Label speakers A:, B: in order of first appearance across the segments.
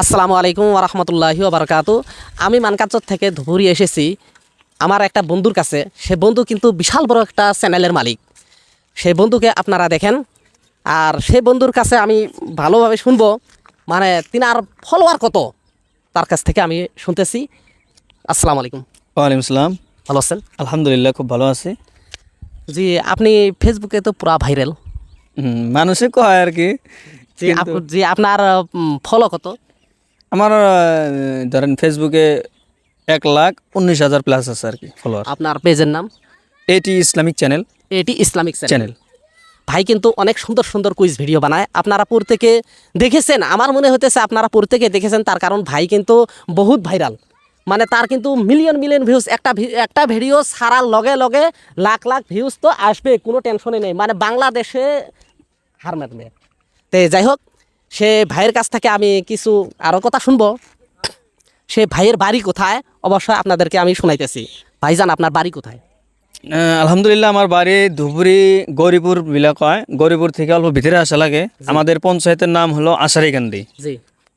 A: আসসালামু আলাইকুম রহমতুল্লাহি বারকাতু। আমি মানকাচর থেকে ধুপুরি এসেছি। আমার একটা বন্ধুর কাছে। সে বন্ধু কিন্তু বিশাল বড় একটা চ্যানেলের মালিক। সেই বন্ধুকে আপনারা দেখেন। আর সেই বন্ধুর কাছে আমি ভালোভাবে শুনব। মানে তিনার ফলোয়ার কত? তার কাছ থেকে আমি শুনতেছি। আসসালামু আলাইকুম।
B: ওয়ালাইকুম আসসালাম
A: ভালো আছেন?
B: আলহামদুলিল্লাহ খুব ভালো আছি।
A: জি আপনি ফেসবুকে তো পুরা ভাইরাল
B: মানুষে কয় আর কি।
A: জি আপনার ফলো কত?
B: আমার ধরেন ফেসবুকে এক লাখ উনিশ হাজার প্লাস আছে আর কি ফলোয়ার
A: আপনার পেজের নাম?
B: এটি ইসলামিক চ্যানেল
A: এটি ইসলামিক চ্যানেল ভাই কিন্তু অনেক সুন্দর সুন্দর কুইজ ভিডিও বানায়। আপনারা প্রত্যেকে দেখেছেন আমার মনে হতেছে আপনারা প্রত্যেকে দেখেছেন তার কারণ ভাই কিন্তু বহুত ভাইরাল মানে তার কিন্তু মিলিয়ন মিলিয়ন ভিউজ একটা একটা ভিডিও সারার লগে লগে লাখ লাখ ভিউজ তো আসবে কোনো টেনশনই নেই। মানে বাংলাদেশে হার মারবে তে যাই হোক সে ভাইয়ের কাছ থেকে আমি কিছু আরও কথা শুনব। সে ভাইয়ের বাড়ি কোথায়? অবশ্যই আপনাদেরকে আমি শোনাইতেছি। ভাইজান আপনার বাড়ি কোথায়?
B: আলহামদুলিল্লাহ আমার বাড়ি ধুবুরি গৌরীপুর বিলা কয়। গৌরীপুর থেকে অল্প ভিতরে আসা লাগে। আমাদের পঞ্চায়েতের নাম হলো আশারিকান্দি।
A: জি।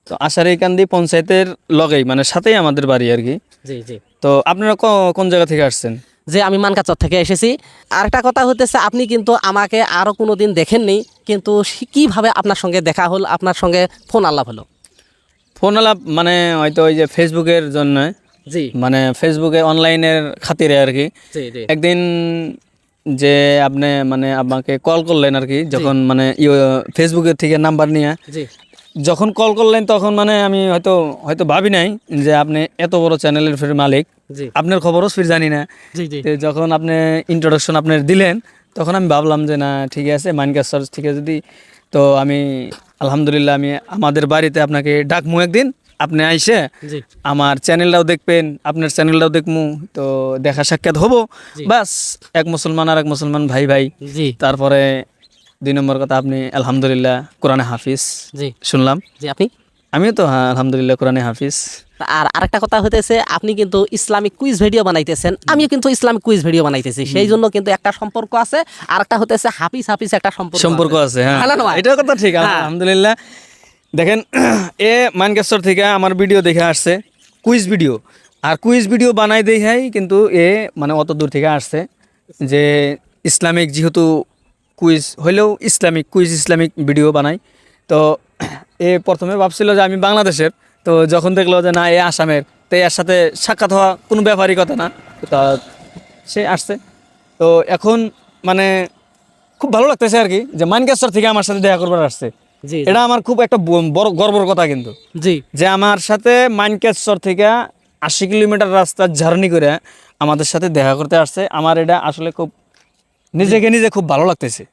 B: তো আশারিকান্দি পঞ্চায়েতের লগেই মানে সাথেই আমাদের বাড়ি আর কি।
A: জি জি।
B: তো আপনারা কোন জায়গা থেকে আসছেন?
A: যে আমি মানকাচর থেকে এসেছি। আরেকটা কথা হতেছে আপনি কিন্তু আমাকে আরও কোনো দিন দেখেননি কিন্তু কীভাবে আপনার সঙ্গে দেখা হল আপনার সঙ্গে ফোন আলাপ হলো?
B: ফোন আলাপ মানে হয়তো ওই যে ফেসবুকের জন্য
A: জি।
B: মানে ফেসবুকে অনলাইনের খাতিরে আর কি। একদিন যে আপনি মানে আমাকে কল করলেন আর কি যখন মানে ফেসবুকের থেকে নাম্বার নিয়ে যখন কল করলেন তখন মানে আমি হয়তো হয়তো ভাবি নাই যে আপনি এত বড় চ্যানেলের ফির মালিক। আপনার খবরও ফির জানি না। যখন আপনি ইন্ট্রোডাকশন আপনার দিলেন তখন আমি ভাবলাম যে না ঠিক আছে মাইনকাস সার্চ থেকে যদি তো আমি আলহামদুলিল্লাহ আমি আমাদের বাড়িতে আপনাকে ডাকমু একদিন আপনি আইসে আমার চ্যানেলটাও দেখবেন আপনার চ্যানেলটাও দেখমু তো দেখা সাক্ষাৎ হব। বাস এক মুসলমান আর এক মুসলমান ভাই ভাই তারপরে দুই নম্বর কথা আপনি আলহামদুলিল্লাহ কোরআনে হাফিজ
A: জি।
B: শুনলাম।
A: জি আপনি?
B: আমিও তো হ্যাঁ আলহামদুলিল্লাহ কোরআনে হাফিজ।
A: আর আরেকটা কথা হতেছে আপনি কিন্তু ইসলামিক কুইজ ভিডিও বানাইতেছেন। আমিও কিন্তু ইসলামিক কুইজ ভিডিও বানাইতেছি। সেই জন্য কিন্তু একটা সম্পর্ক আছে আর একটা হতেছে হাফিজ হাফিজ একটা সম্পর্ক
B: সম্পর্ক আছে হ্যাঁ? এটাও কথা ঠিক
A: হ্যাঁ।
B: আলহামদুলিল্লাহ। দেখেন এ মানকেশ্বর থেকে আমার ভিডিও দেখে আসছে কুইজ ভিডিও। আর কুইজ ভিডিও বানাই দেখাই কিন্তু এ মানে অত দূর থেকে আসছে যে ইসলামিক যেহেতু কুইজ হইলেও ইসলামিক কুইজ ইসলামিক ভিডিও বানাই। তো এ প্রথমে ভাবছিল যে আমি বাংলাদেশের তো যখন দেখল যে না এ আসামের তো এর সাথে সাক্ষাৎ হওয়া কোনো ব্যাপারই কথা না। তা সে আসছে। তো এখন মানে খুব ভালো লাগতেছে আর কি যে মানকেশ্বর থেকে আমার সাথে দেখা করবার আসছে। এটা আমার খুব একটা বড় গর্বর কথা কিন্তু।
A: জি।
B: যে আমার সাথে মানকেশ্বর থেকে আশি কিলোমিটার রাস্তা জার্নি করে আমাদের সাথে দেখা করতে আসছে। আমার এটা আসলে খুব নিজেকে নিজে খুব ভালো লাগতেছে।